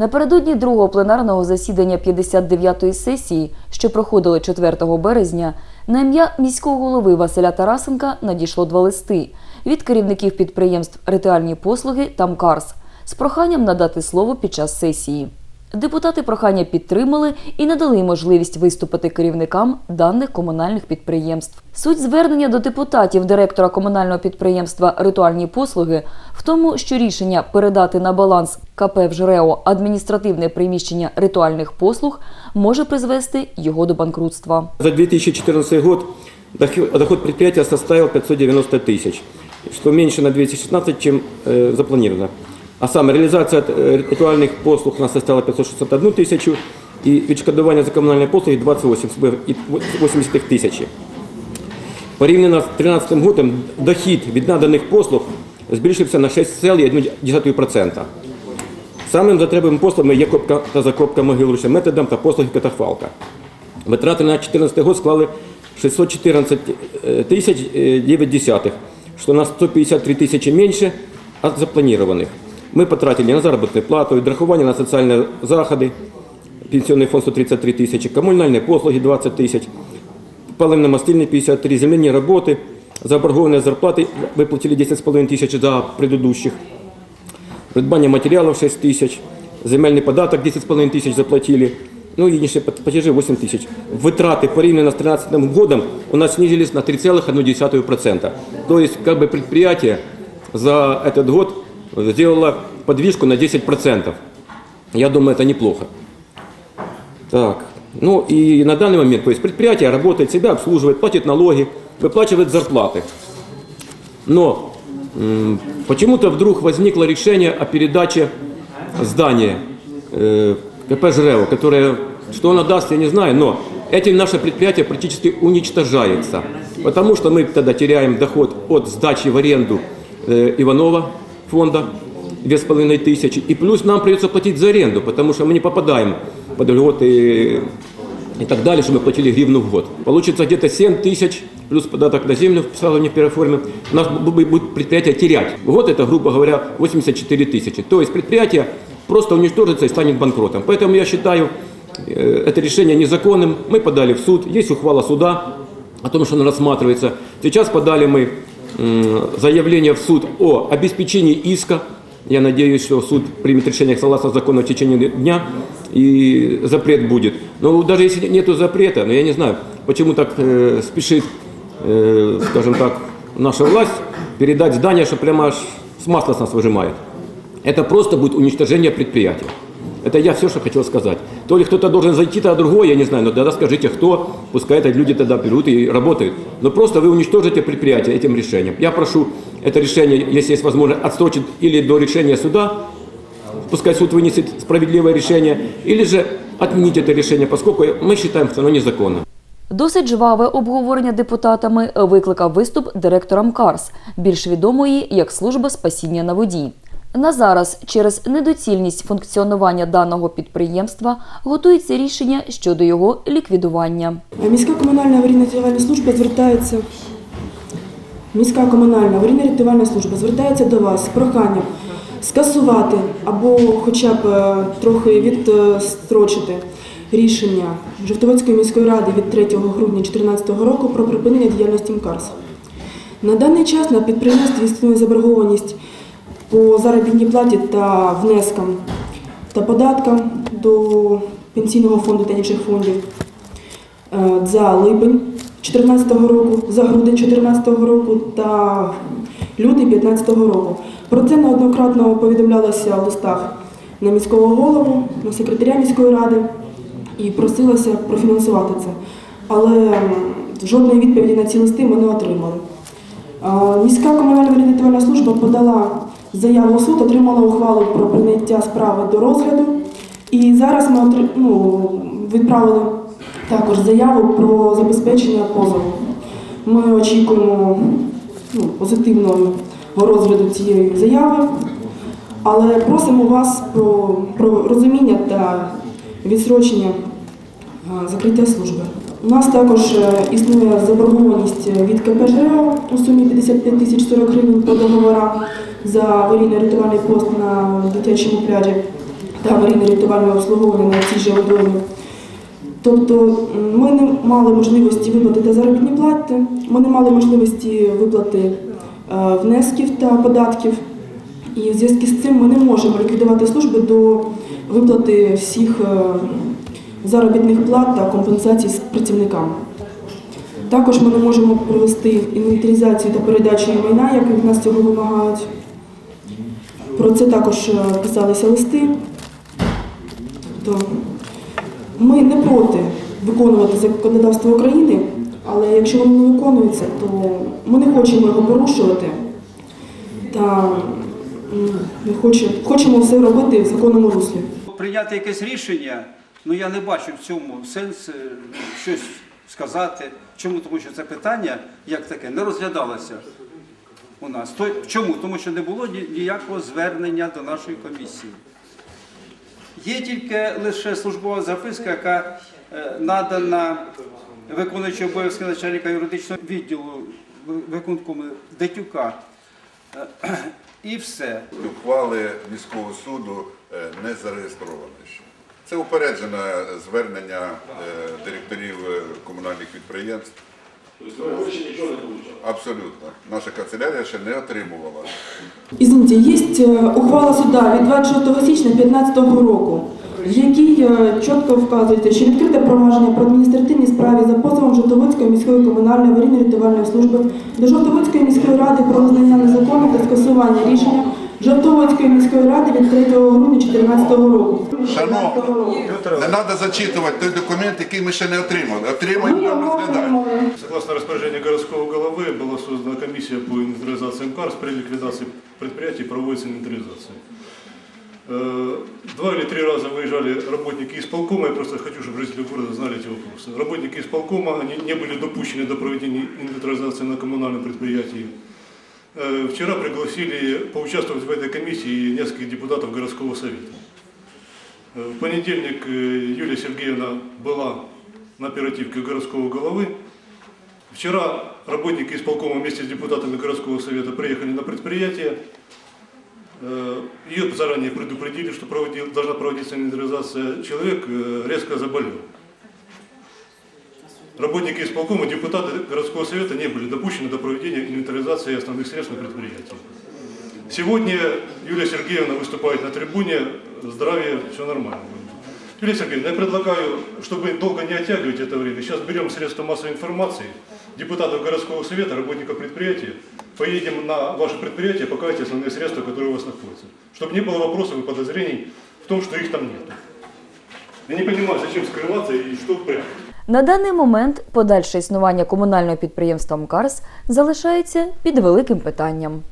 Напередодні другого пленарного засідання 59-ї сесії, що проходило 4 березня, на ім'я міського голови Василя Тарасенка надійшло два листи від керівників підприємств «Ритуальні послуги» та «МКАРС» з проханням надати слово під час сесії. Депутати прохання підтримали і надали можливість виступити керівникам даних комунальних підприємств. Суть звернення до депутатів директора комунального підприємства Ритуальні послуги в тому, що рішення передати на баланс КП «Вжрео» адміністративне приміщення ритуальних послуг може призвести його до банкрутства. За 2014 год дохи- доход предприятия составил 590 тысяч, что меньше на 216, чем э, запланировано. А сама реализация э, ритуальных послуг у нас составила 561 тысячу, и відшкодування за коммунальные послуги 28 и 80 тысяч. Порівняно з 2013 годом дохід від наданих послуг збільшився на 6,1%. Самим затребаним послугами є копка та закопка могил ручним методом та послуги катафалка. Витрати на 2014 год склали 614 е, тисяч е, 9 десятых, что на 153 тысячи меньше от запланированных. Мы потратили на заработную плату, відрахування на соціальні заходи, пенсионный фонд 133 тысячи, коммунальные послуги 20 тысяч, паливно-мастильные 53, земляные работы, заборгованные зарплаты выплатили 10,5 тысяч за предыдущих, придбання матеріалів 6 тисяч, земельний податок 10,5 тисяч заплатили, ну і інші платежі 8 тисяч. Витрати порівняно з 2013 годом у нас снизились на 3,1%. То есть как бы предприятие за этот год сделало подвижку на 10%. Я думаю, это неплохо. Так, ну и на данный момент, то есть предприятие работает, себя обслуживает, платит налоги, выплачивает зарплаты. Но почему-то вдруг возникло решение о передаче здания э, КП «Жрево», которое, что оно даст, я не знаю, но этим наше предприятие практически уничтожается. Потому что мы тогда теряем доход от сдачи в аренду э, Иванова фонда, 2,5 тысячи, и плюс нам придется платить за аренду, потому что мы не попадаем под льготы и так далее, что мы платили гривну в год. Получится где-то 7 тысяч, плюс податок на землю в салоне переформе. У нас бу- бу- будет предприятие терять. В год это, грубо говоря, 84 тысячи. То есть предприятие просто уничтожится и станет банкротом. Поэтому я считаю э, это решение незаконным. Мы подали в суд, есть ухвала суда о том, что оно рассматривается. Сейчас подали мы м, заявление в суд о обеспечении иска. Я надеюсь, что суд примет решение согласно закону в течение дня и запрет будет. Но даже если нет запрета, но я не знаю, почему так э, спешит, э, скажем так, наша власть передать здание, что прямо аж с масла с нас выжимает. Это просто будет уничтожение предприятия. Это я все, что хотел сказать. То ли кто-то должен зайти, то другой, я не знаю, но тогда скажите, кто, пускай это люди тогда берут и работают. Но просто вы уничтожите предприятие этим решением. Я прошу это решение, если есть возможность, отсрочить или до решения суда, пускай суд вынесет справедливое решение, или же отменить это решение, поскольку мы считаем, что оно незаконно. Досить жваве обговорення депутатами викликав виступ директора МКАРС, більш відомої як служба спасіння на воді. На зараз через недоцільність функціонування даного підприємства готується рішення щодо його ліквідування. Міська комунальна аварійна рятувальна служба звертається. Міська комунальна аварійна рятувальна служба звертається до вас з проханням скасувати або хоча б е, трохи відстрочити рішення Жовтоводської міської ради від 3 грудня 2014 року про припинення діяльності МКАРС. На даний час на підприємстві існує заборгованість по заробітній платі та внескам та податкам до пенсійного фонду та інших фондів е, за липень 2014 року, за грудень 2014 року та лютий 2015 року. Про це неоднократно повідомлялося в листах на міського голову, на секретаря міської ради і просилося профінансувати це. Але жодної відповіді на ці листи ми не отримали. Міська комунальна рятувальна служба подала заяву суд, отримала ухвалу про прийняття справи до розгляду. І зараз ми ну, відправили також заяву про забезпечення позову. Ми очікуємо ну, позитивного розгляду цієї заяви, але просимо вас про, про розуміння та відсрочення закриття служби. У нас також е, існує заборгованість від КП «ЖРЕО» у сумі 55 тисяч 40 гривень по договорам за аварійний рятувальний пост на дитячому пляжі. та аварійно-рятувальне обслуговування на цій же водоймі. Тобто ми не мали можливості виплатити заробітні плати, ми не мали можливості виплати е, внесків та податків. І в зв'язку з цим ми не можемо ліквідувати служби до виплати всіх е, заробітних плат та компенсацій працівникам. Також ми не можемо провести інвентаризацію та передачу майна, як від нас цього вимагають. Про це також е, писалися листи. Ми не проти виконувати законодавство України, але якщо воно не виконується, то ми не хочемо його порушувати та хочемо все робити в законному руслі. Прийняти якесь рішення, ну я не бачу в цьому сенс е, щось сказати. Чому? Тому що це питання, як таке, не розглядалося у нас. Чому? Тому що не було ніякого звернення до нашої комісії. Є тільки лише службова записка, яка е, надана виконуючий обов'язки начальника юридичного відділу ви- виконкому Детюка. Е, І все. Ухвали міського суду не зареєстровані ще. Це упереджене звернення е, директорів е, комунальних підприємств. Абсолютно. Наша канцелярія ще не отримувала. Извините, є е, ухвала суда від 26 січня 2015 року, в якій чітко вказується, що відкрите провадження про адміністративні справи за позовом Жовтоводської міської комунальної аварійно-рятувальної служби до Жовтоводської міської ради про визнання незаконних та скасування рішення Жовтоводської міської ради від 3 грудня 2014 року. Шановні, не треба зачитувати той документ, який ми ще не отримали. Отримаємо, будемо розглядати. Согласно распоряжению городского головы была создана комиссия по инвентаризации МКАРС. При ликвидации предприятий проводится инвентаризация. Э, Два или три раза выезжали работники исполкома, я просто хочу, чтобы жители города знали эти вопросы. Работники исполкома они не были допущены до проведения инвентаризации на коммунальном предприятии. Э, Вчера пригласили поучаствовать в этой комиссии нескольких депутатов городского совета. Э, В понедельник э, Юлия Сергеевна была на оперативке городского головы. Вчера работники исполкома вместе с депутатами городского совета приехали на предприятие. Э, Ее заранее предупредили, что проводил- должна проводиться инвентаризация. Человек э, резко заболел. Работники исполкома, депутаты городского совета не были допущены до проведения инвентаризации основных средств на предприятии. Сегодня Юлия Сергеевна выступает на трибуне. Здравия, все нормально. Юлия Сергеевна, я предлагаю, чтобы долго не оттягивать это время, сейчас берем средства массовой информации, депутатов городского совета, работников предприятия, поедем на ваше предприятие, покажете основные средства, которые у вас находятся. Чтобы не было вопросов и подозрений в том, что их там нет. Я не понимаю, зачем скрываться и что прятать. На даний момент подальше існування комунального підприємства МКАРС залишається під великим питанням.